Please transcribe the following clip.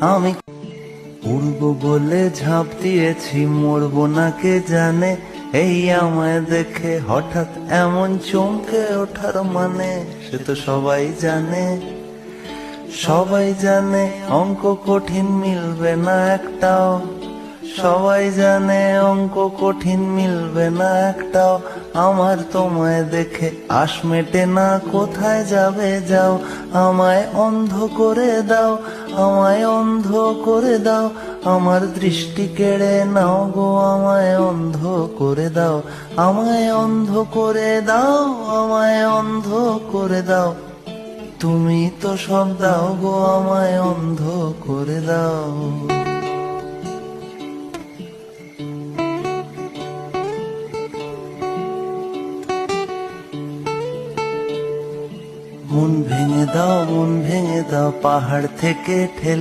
আমি উড়ব বলে ঝাঁপ দিয়েছি, মরব না কে জানে। এই আমায় দেখে হঠাৎ এমন চমকে ওঠার মানে সে তো সবাই জানে। সবাই জানে অঙ্ক কঠিন, মিলবে না একটাও। সবাই জানে অঙ্ক কঠিন, মিলবে না একটাও। আমার তোমায় দেখে আশ মেটে না, কোথায় যাবে যাও? আমায় অন্ধ করে দাও, আমায় অন্ধ করে দাও। আমার দৃষ্টি কেড়ে নাও গো, আমায় অন্ধ করে দাও। আমায় অন্ধ করে দাও, আমায় অন্ধ করে দাও। তুমি তো সব দাও গো, আমায় অন্ধ করে দাও। মন ভেঙে দাও মন ভেঙে দাও পাহাড় থেকে ঠেলে